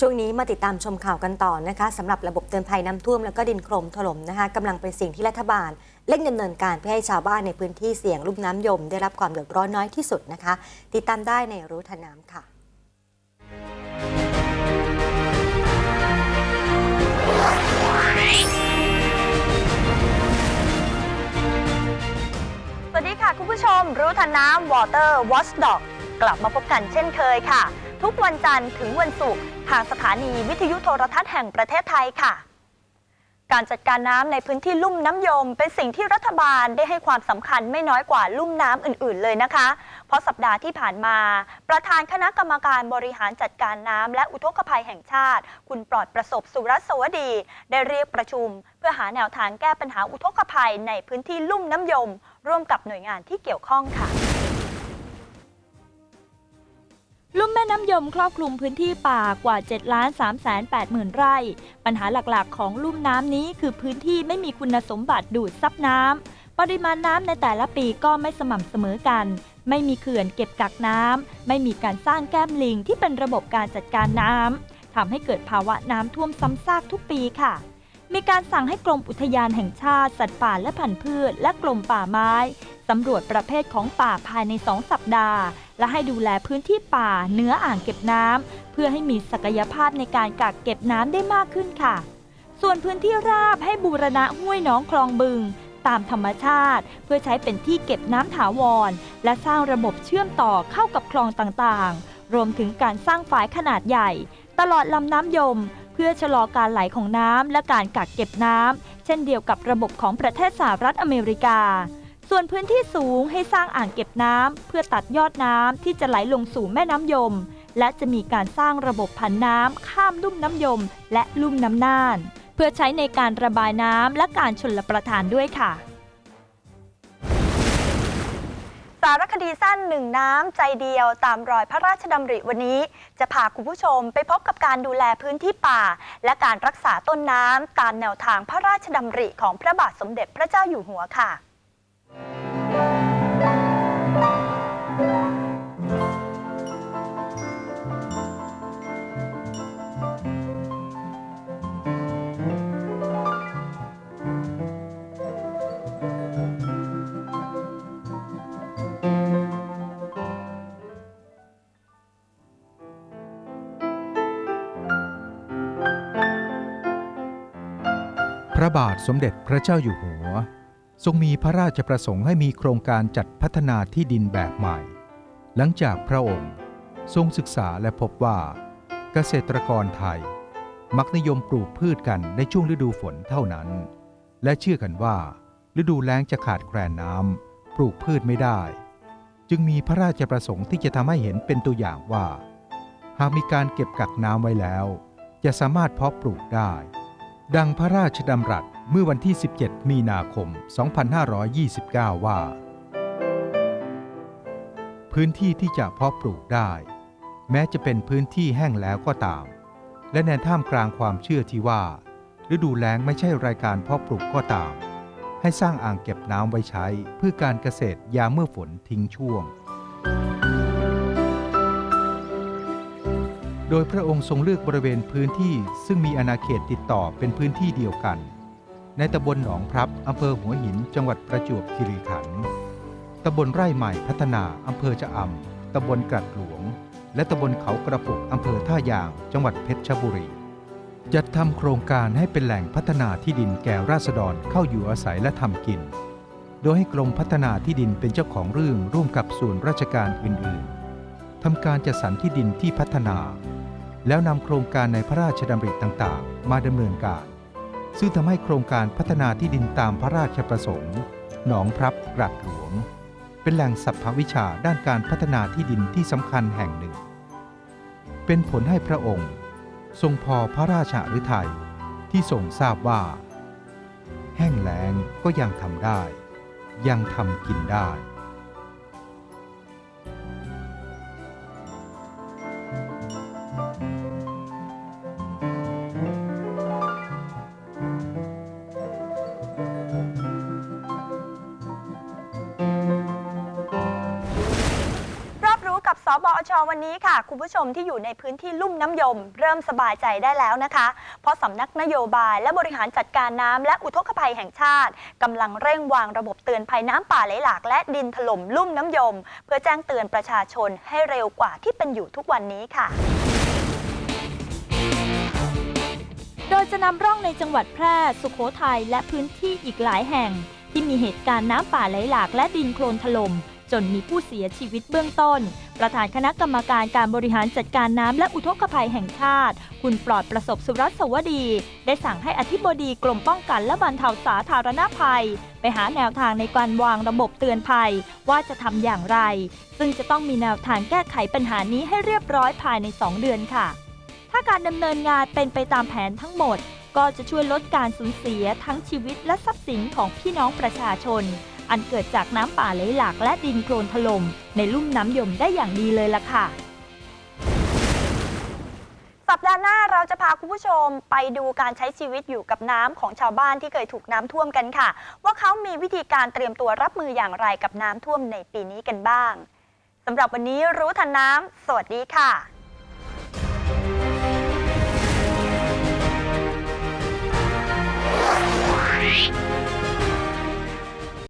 ช่วงนี้มาติดตามชมข่าวกันต่อนะคะสำหรับระบบเตือนภัยน้ำท่วมแล้วก็ดินโคลนถล่มนะคะกำลังเป็นสิ่งที่รัฐบาลเร่งดำเนินการเพื่อให้ชาวบ้านในพื้นที่เสี่ยงลุ่มน้ำยม ได้รับความเดือดร้อนน้อยที่สุดนะคะ ติดตามได้ในรู้ทันน้ำค่ะสวัสดีค่ะคุณผู้ชมรู้ทันน้ำ Water Watchdog กลับมาพบกันเช่นเคยค่ะ ทุกวันจันทร์ถึงวันศุกร์ทางสถานีวิทยุโทรทัศน์แห่งประเทศไทยค่ะ การจัดการน้ำในพื้นที่ลุ่มน้ำยม เป็นสิ่งที่รัฐบาลได้ให้ความสำคัญไม่น้อยกว่าลุ่มน้ำอื่น ๆ เลยนะคะ เพราะสัปดาห์ที่ผ่านมา ประธานคณะกรรมการบริหารจัดการน้ำและอุทกภัยแห่งชาติ คุณปลอดประสบสุรสวดี ได้เรียกประชุม เพื่อหาแนวทางแก้ปัญหาอุทกภัยในพื้นที่ลุ่มน้ำยม ร่วมกับหน่วยงานที่เกี่ยวข้องค่ะ ลุ่มแม่น้ำยมครอบคลุมพื้นที่ป่ากว่า 7 ล้าน3แสน8หมื่นไร่ ปัญหาหลักๆ ของลุ่มน้ำนี้คือพื้นที่ไม่มีคุณสมบัติดูดซับน้ำ ปริมาณน้ำในแต่ละปีก็ไม่สม่ำเสมอกัน ไม่มีเขื่อนเก็บกักน้ำ ไม่มีการสร้างแก้มลิงที่เป็นระบบการจัดการน้ำ ทำให้เกิดภาวะน้ำท่วมซ้ำซากทุกปีค่ะ มีการสั่งให้กรมอุทยานแห่งชาติ สัตว์ป่าและพันธุ์พืช และกรมป่าไม้ สำรวจประเภทของป่าภายใน 2 สัปดาห์ และให้ดูแลพื้นที่ป่าเนื้ออ่างเก็บน้ำเพื่อให้มีศักยภาพในการกักเก็บน้ำได้มากขึ้นค่ะ ส่วนพื้นที่ราบให้บูรณะห้วยหนองคลองบึง ตามธรรมชาติ เพื่อใช้เป็นที่เก็บน้ำถาวร และสร้างระบบเชื่อมต่อเข้ากับคลองต่างๆ รวมถึงการสร้างฝายขนาดใหญ่ ตลอดลำน้ำยมเพื่อชะลอการไหลของน้ำและการกักเก็บน้ำ เช่นเดียวกับระบบของประเทศสหรัฐอเมริกา ส่วนพื้นที่สูงให้สร้างอ่างเก็บน้ำเพื่อตัดยอดน้ำที่จะไหลลงสู่แม่น้ำยม และจะมีการสร้างระบบผันน้ำข้ามลุ่มน้ำยม และลุ่มน้ำน่าน เพื่อใช้ในการระบายน้ำและการชนละประทานด้วยค่ะ สารคดีสั้นหนึ่งน้ำใจเดียวตามรอยพระราชดำริวันนี้ จะพาคุณผู้ชมไปพบกับการดูแลพื้นที่ป่า และการรักษาต้นน้ำตามแนวทางพระราชดำริของพระบาทสมเด็จพระเจ้าอยู่หัวค่ะ พระบาทสมเด็จพระเจ้าอยู่หัว ทรงมีพระราชประสงค์ให้มีโครงการจัดพัฒนาที่ดินแบบใหม่ หลังจากพระองค์ทรงศึกษาและพบว่าเกษตรกรไทย มักนิยมปลูกพืชกันในช่วงฤดูฝนเท่านั้น และเชื่อกันว่า ฤดูแล้งจะขาดแคลนน้ำปลูกพืชไม่ได้ จึงมีพระราชประสงค์ที่จะทำให้เห็นเป็นตัวอย่างว่า หากมีการเก็บกักน้ำไว้แล้ว จะสามารถเพาะปลูกได้ ดังพระราชดำรัสเมื่อวันที่ 17 มีนาคม 2529 ว่า พื้นที่ที่จะเพาะปลูกได้ แม้จะเป็นพื้นที่แห้งแล้วก็ตาม และในท่ามกลางความเชื่อที่ว่า ฤดูแล้งไม่ใช่รายการเพาะปลูกก็ตาม ให้สร้างอ่างเก็บน้ำไว้ใช้เพื่อการเกษตรยามเมื่อฝนทิ้งช่วง โดยพระองค์ทรงเลือกบริเวณพื้นที่ซึ่งมีอาณาเขตติดต่อเป็นพื้นที่เดียวกัน ในตำบลหนองพรับอำเภอหัวหิน จังหวัดประจวบคีรีขันธ์ตำบลไร่ใหม่พัฒนาอำเภอจะอำตำบลกลัดหลวง และตำบลเขากระปุกอำเภอท่ายาง จังหวัดเพชรบุรีจัดทำโครงการให้เป็นแหล่งพัฒนาที่ดินแก่ราษฎรเข้าอยู่อาศัยและทำกิน โดยให้กรมพัฒนาที่ดินเป็นเจ้าของเรื่องร่วมกับส่วนราชการอื่น ๆทำการจัดสรรที่ดินที่พัฒนา แล้วนำโครงการในพระราชดำริต่างๆ มาดำเนินการ ซึ่งทำให้โครงการพัฒนาที่ดินตามพระราชประสงค์ หนองพรับกรัดหลวง เป็นแหล่งสัพพวิชาด้านการพัฒนาที่ดินที่สำคัญแห่งหนึ่ง เป็นผลให้พระองค์ ทรงพอพระราชาฤทัยที่ทรงทราบว่า แห้งแล้งก็ยังทำได้ ยังทำกินได้ ชวันนี้ค่ะ คุณผู้ชมที่อยู่ในพื้นที่ลุ่มน้ำยม เริ่มสบายใจได้แล้วนะคะ เพราะสำนักนโยบายและบริหารจัดการน้ำและอุทกภัยแห่งชาติกำลังเร่งวางระบบเตือนภัยน้ำป่าไหลหลาก และดินถล่มลุ่มน้ำยม เพื่อแจ้งเตือนประชาชนให้เร็วกว่าที่เป็นอยู่ทุกวันนี้ค่ะ โดยจะนำร่องในจังหวัดแพร่ สุโขทัยและพื้นที่อีกหลายแห่ง ที่มีเหตุการณ์น้ำป่าไหลหลากและดินโคลนถล่ม จนมีผู้เสียชีวิตเบื้องต้น ประธานคณะกรรมการการบริหารจัดการน้ำและอุทกภัยแห่งชาติ คุณปลอดประสบสุรัสวดี ได้สั่งให้อธิบดีกรมป้องกันและบรรเทาสาธารณภัย ไปหาแนวทางในการวางระบบเตือนภัย ว่าจะทำอย่างไร ซึ่งจะต้องมีแนวทางแก้ไขปัญหานี้ให้เรียบร้อยภายใน 2 เดือนค่ะ ถ้าการดำเนินงานเป็นไปตามแผนทั้งหมด ก็จะช่วยลดการสูญเสียทั้งชีวิตและทรัพย์สินของพี่น้องประชาชน อันเกิดจากน้ำป่าไหลหลากและดินโคลนถล่มในลุ่มน้ำยมได้อย่างดีเลยล่ะค่ะ สัปดาห์หน้าเราจะพาคุณผู้ชมไปดูการใช้ชีวิตอยู่กับน้ำของชาวบ้านที่เคยถูกน้ำท่วมกันค่ะ ว่าเขามีวิธีการเตรียมตัวรับมืออย่างไรกับน้ำท่วมในปีนี้กันบ้างสำหรับวันนี้รู้ทันน้ำสวัสดีค่ะ